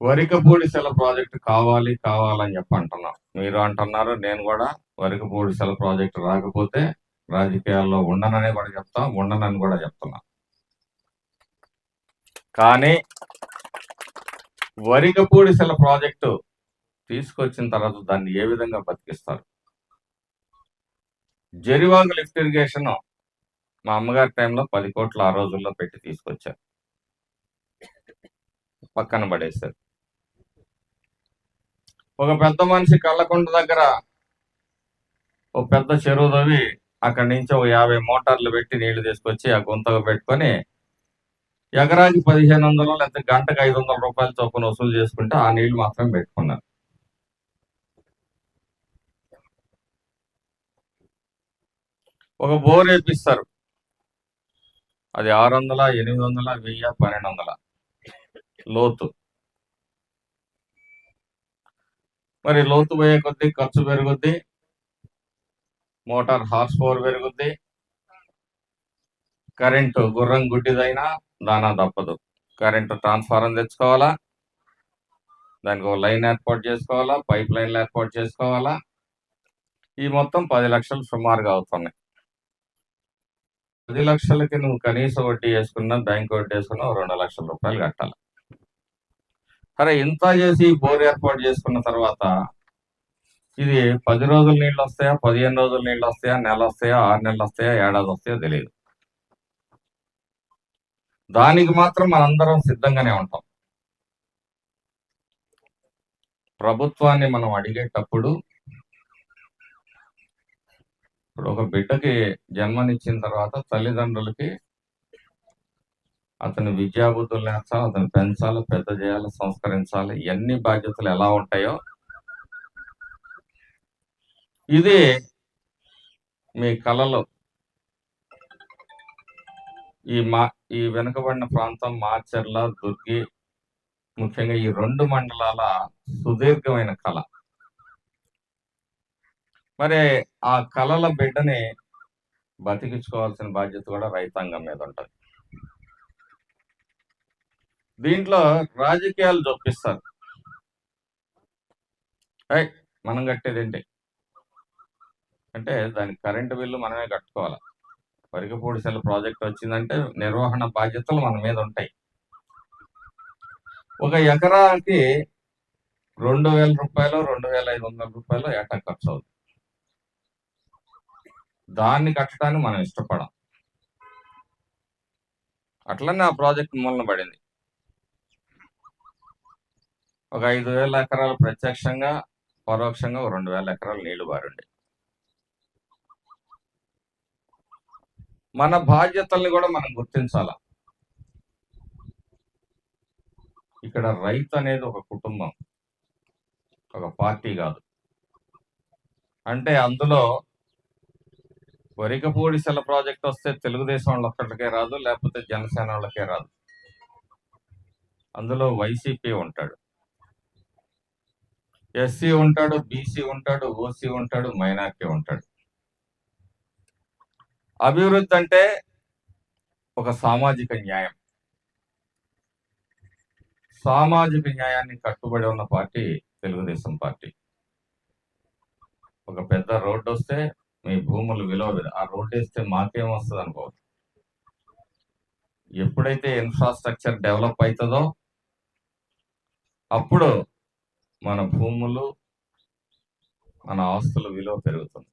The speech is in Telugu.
వరికపూడి సెల ప్రాజెక్టు కావాలి కావాలని చెప్పి అంటున్నాం మీరు అంటున్నారు నేను కూడా వరికపూడి సెల ప్రాజెక్టు రాకపోతే రాజకీయాల్లో ఉండనని కూడా చెప్తా ఉండనని కూడా చెప్తున్నా. కానీ వరికపూడి సెల ప్రాజెక్టు తీసుకొచ్చిన తర్వాత దాన్ని ఏ విధంగా బతికిస్తారు? జరివాగు లిఫ్ట్ ఇరిగేషన్ మా అమ్మగారి టైంలో పది కోట్లు ఆ రోజుల్లో పెట్టి తీసుకొచ్చారు. పక్కన పడేశారు. ఒక పెద్ద మనిషి కళ్ళకుండ దగ్గర ఒక పెద్ద చెరువు తవ్వి అక్కడి నుంచి ఒక యాభై మోటార్లు పెట్టి నీళ్ళు తీసుకొచ్చి ఆ గుంతగా పెట్టుకొని ఎకరాకి పదిహేను వందలు లేకపోతే గంటకు ఐదు వందల రూపాయల చొప్పున వసూలు చేసుకుంటే ఆ నీళ్ళు మాత్రం పెట్టుకున్నారు. ఒక బోర్ వేపిస్తారు. అది ఆరు వందల ఎనిమిది వందల వెయ్యి పన్నెండు వందల లోతు. మరి లోతు పోయే కొద్దీ ఖర్చు పెరుగుద్ది. మోటార్ హార్స్ పవర్ పెరుగుద్ది. కరెంటు గుర్రం గుడ్డిదైనా దానా తప్పదు. కరెంటు ట్రాన్స్ఫారం తెచ్చుకోవాలా? దానికి ఒక లైన్ ఏర్పాటు చేసుకోవాలా? పైప్ లైన్లు ఏర్పాటు చేసుకోవాలా? ఈ మొత్తం పది లక్షలు సుమారుగా అవుతున్నాయి. పది లక్షలకి నువ్వు కనీస వడ్డీ వేసుకున్నా బ్యాంక్ వడ్డీ వేసుకున్నా రెండు లక్షల రూపాయలు కట్టాలి. సరే ఇంత చేసి బోర్ ఏర్పాటు చేసుకున్న తర్వాత ఇది పది రోజులు నీళ్ళు వస్తాయా పదిహేను రోజులు నీళ్ళు వస్తాయా నెల వస్తాయా ఆరు నెలలు వస్తాయా ఏడాది వస్తాయో తెలియదు. దానికి మాత్రం మనందరం సిద్ధంగానే ఉంటాం. ప్రభుత్వాన్ని మనం అడిగేటప్పుడు ఇప్పుడు ఒక బిడ్డకి జన్మనిచ్చిన తర్వాత తల్లిదండ్రులకి అతని విద్యాబుద్ధులు నేర్చాలి అతను పెంచాలి పెద్ద చేయాలి సంస్కరించాలి ఎన్ని బాధ్యతలు ఎలా ఉంటాయో. ఇది మీ కళలో. ఈ మా ఈ వెనుకబడిన ప్రాంతం మాచర్ల దుర్గి ముఖ్యంగా ఈ రెండు మండలాల సుదీర్ఘమైన కళ. మరి ఆ కళల బిడ్డని బతికించుకోవాల్సిన బాధ్యత కూడా రైతాంగం మీద ఉంటుంది. దీంట్లో రాజకీయాలు చొప్పిస్తారు ఏయ్ మనం కట్టేది ఏంటి? అంటే దానికి కరెంటు బిల్లు మనమే కట్టుకోవాలి? వరికపూడి సెల్ ప్రాజెక్ట్ వచ్చిందంటే నిర్వహణ బాధ్యతలు మన మీద ఉంటాయి. ఒక ఎకరాకి రెండు వేల రూపాయలు రెండు వేల ఐదు వందల రూపాయలు ఏటా ఖర్చు అవుతుంది దాన్ని కట్టడానికి మనం ఇష్టపడం. అట్లనే ఆ ప్రాజెక్ట్ మూలన పడింది. ఒక ఐదు వేల ఎకరాలు ప్రత్యక్షంగా పరోక్షంగా ఒక రెండు వేల ఎకరాలు నీళ్ళు బారుండే. మన బాధ్యతల్ని కూడా మనం గుర్తించాల? ఇక్కడ రైతు అనేది ఒక కుటుంబం. ఒక పార్టీ కాదు. అంటే అందులో వరికపూడి సెల ప్రాజెక్ట్ వస్తే తెలుగుదేశం వాళ్ళ ఒక్కటికే రాదు లేకపోతే జనసేన వాళ్ళకే రాదు. అందులో వైసీపీ ఉంటాడు. ఎస్సీ ఉంటాడు బీసీ ఉంటాడు ఓసీ ఉంటాడు మైనార్టీ ఉంటాడు. అభివృద్ధి అంటే ఒక సామాజిక న్యాయం. సామాజిక న్యాయాన్ని కట్టుబడి ఉన్న పార్టీ తెలుగుదేశం పార్టీ. ఒక పెద్ద రోడ్డు వస్తే మీ భూములు విలువ ఆ రోడ్డు వేస్తే మాకేం వస్తుంది అనుకోవచ్చు ఎప్పుడైతే ఇన్ఫ్రాస్ట్రక్చర్ డెవలప్ అవుతుందో అప్పుడు మన భూములు మన ఆస్తుల విలువ పెరుగుతుంది.